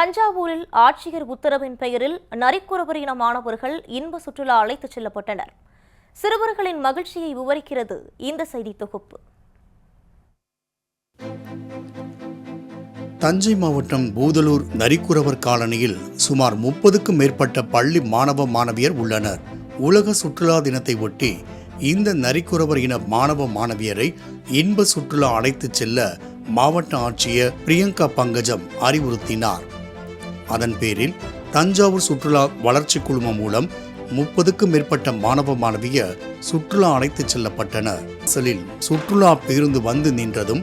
தஞ்சாவூரில் ஆட்சியர் உத்தரவின் பெயரில் நரிக்குறவர் இன மாணவர்கள் இன்ப சுற்றுலா அழைத்துச் செல்லப்பட்டனர். சிறுவர்களின் மகிழ்ச்சியை விவரிக்கிறது இந்த செய்தி தொகுப்பு. தஞ்சை மாவட்டம் பூதலூர் நரிக்குறவர் காலனியில் சுமார் முப்பதுக்கும் மேற்பட்ட பள்ளி மாணவ மாணவியர் உள்ளனர். உலக சுற்றுலா தினத்தை ஒட்டி இந்த நரிக்குறவர் இன மாணவ மாணவியரை இன்ப சுற்றுலா அழைத்துச் செல்ல மாவட்ட ஆட்சியர் பிரியங்கா பங்கஜம் அறிவுறுத்தினார். அதன் பேரில் தஞ்சாவூர் சுற்றுலா வளர்ச்சி குழுமம் மூலம் முப்பதுக்கும் மேற்பட்ட மாணவ மாணவியர் சுற்றுலா அழைத்துச் செல்லப்பட்டனர் அசலில் சுற்றுலா பேருந்து வந்து நின்றதும்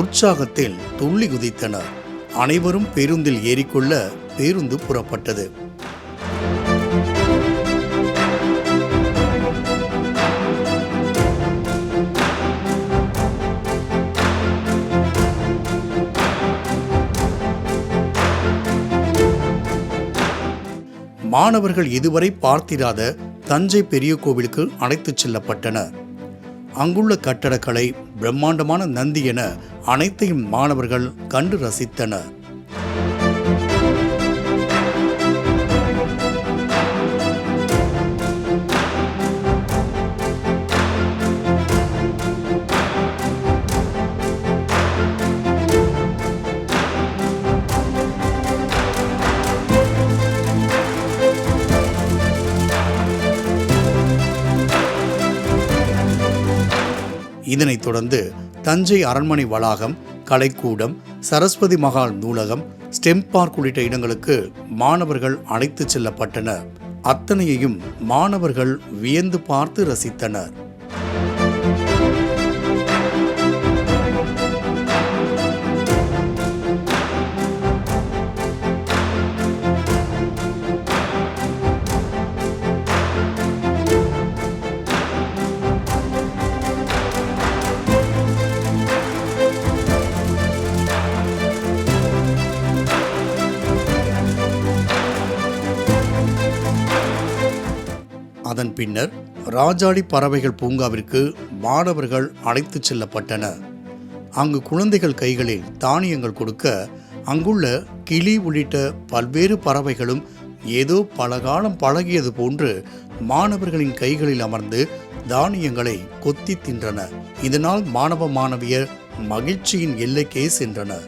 உற்சாகத்தில் துள்ளி குதித்தனர் அனைவரும் பேருந்தில் ஏறிக்கொள்ள பேருந்து புறப்பட்டது. மாணவர்கள் இதுவரை பார்த்திராத தஞ்சை பெரிய கோவிலுக்கு அழைத்துச் செல்லப்பட்டனர். அங்குள்ள கட்டடக்கலை பிரம்மாண்டமான நந்தி என அனைத்தையும் மாணவர்கள் கண்டு ரசித்தனர். இதனைத் தொடர்ந்து தஞ்சை அரண்மனை வளாகம் கலைக்கூடம் சரஸ்வதி மகால் நூலகம் ஸ்டெம் பார்க் உள்ளிட்ட இடங்களுக்கு மாணவர்கள் அழைத்துச் செல்லப்பட்டனர். அத்தனையையும் மாணவர்கள் வியந்து பார்த்து ரசித்தனர். அதன் பின்னர் ராஜாடி பறவைகள் பூங்காவிற்கு மாணவர்கள் அழைத்துச் செல்லப்பட்டனர் அங்கு குழந்தைகள் கைகளில் தானியங்கள் கொடுக்க அங்குள்ள கிளி உள்ளிட்ட பல்வேறு பறவைகளும் ஏதோ பல காலம் பழகியது போன்று மாணவர்களின் கைகளில் அமர்ந்து தானியங்களை கொத்தி தின்றன. இதனால் மாணவ மாணவியர் மகிழ்ச்சியின் எல்லைக்கே சென்றனர்.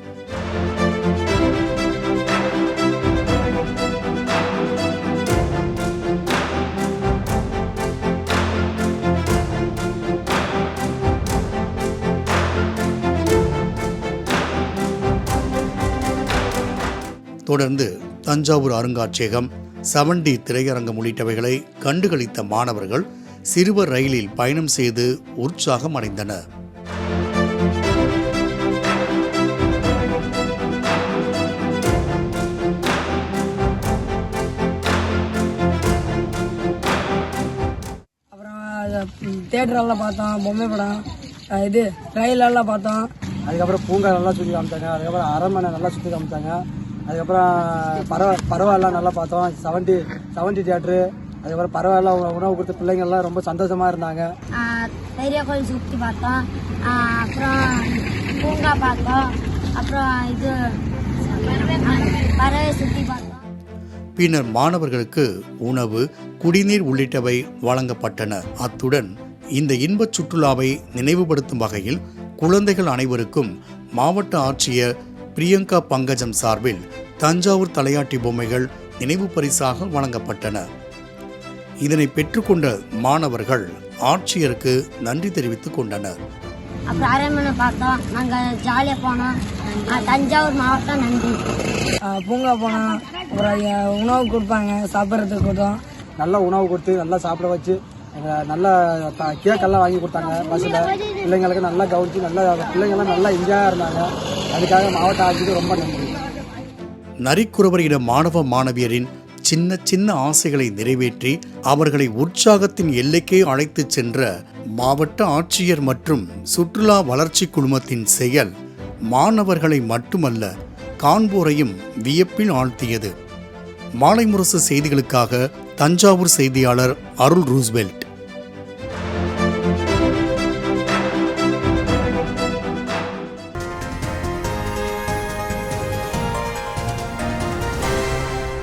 தொடர்ந்து தஞ்சாவூர் அருங்காட்சியகம் செவன்டி திரையரங்கம் உள்ளிட்டவைகளை கண்டுகளித்த மாணவர்கள் சிறுவர் ரயிலில் பயணம் செய்து உற்சாகம் அடைந்தனர். அப்புறம் தேட்டரெல்லாம் பார்த்தோம் பொம்மை படம் இது ரயிலெல்லாம் பார்த்தோம். அதுக்கப்புறம் பூங்கா நல்லா சுற்றி காமிச்சாங்க. அதுக்கப்புறம் அரண்மனை நல்லா சுற்றி காமிச்சாங்க. அதுக்கப்புறம் பறவை பறவைலாம் நல்லா பார்த்தோம். செவன்டி செவன்டி தியேட்ரு அதுக்கப்புறம் பறவைலாம் உணவு- உணவு கொடுத்த பிள்ளைங்கள்லாம் ரொம்ப சந்தோஷமா இருந்தாங்க. பெரிய கோயில் சுற்றி பார்த்தோம். அப்புறம் பூங்கா பார்த்தோம். அப்புறம் இது பறவை சுற்றி பார்த்தோம். பின்னர் மாணவர்களுக்கு உணவு குடிநீர் உள்ளிட்டவை வழங்கப்பட்டன. அத்துடன் இந்த இன்பச் சுற்றுலாவை நினைவுபடுத்தும் வகையில் குழந்தைகள் அனைவருக்கும் மாவட்ட ஆட்சியர் பிரியங்கா பங்கஜம் சார்பில் தஞ்சாவூர் தலையாட்டி பொம்மைகள் நினைவு பரிசாக வழங்கப்பட்டன. இதனை பெற்றுக்கொண்ட மாணவர்கள் ஆட்சியருக்கு நன்றி தெரிவித்துக் கொண்டனர். அப்புறம் அரண்மனை பார்த்தோம். நாங்கள் ஜாலியாக போனோம். தஞ்சாவூர் மாவட்டம் நன்றி. பூங்கா போனோம். அப்புறம் உணவு கொடுப்பாங்க. சாப்பிட்றதுக்கு கொடுத்தோம். நல்ல உணவு கொடுத்து நல்லா சாப்பிட வச்சு எங்க நல்ல கேக்கெல்லாம் வாங்கி கொடுத்தாங்க பஸ்ஸில். பிள்ளைங்களுக்கு நல்லா கவனிச்சு நல்லா பிள்ளைங்கள்லாம் நல்லா என்ஜாயாக இருந்தாங்க. அதுக்காக மாவட்ட ஆட்சிக்கு ரொம்ப நன்றி. நரிக்குறவர் இன மாணவ மாணவியரின் சின்ன சின்ன ஆசைகளை நிறைவேற்றி அவர்களை உற்சாகத்தின் எல்லைக்கே அழைத்துச் சென்ற மாவட்ட ஆட்சியர் மற்றும் சுற்றுலா வளர்ச்சி குழுமத்தின் செயல் மாணவர்களை மட்டுமல்ல காண்போரையும் வியப்பில் ஆழ்த்தியது. மாலை முரசு செய்திகளுக்காக தஞ்சாவூர் செய்தியாளர் அருள் ரூஸ்வெல்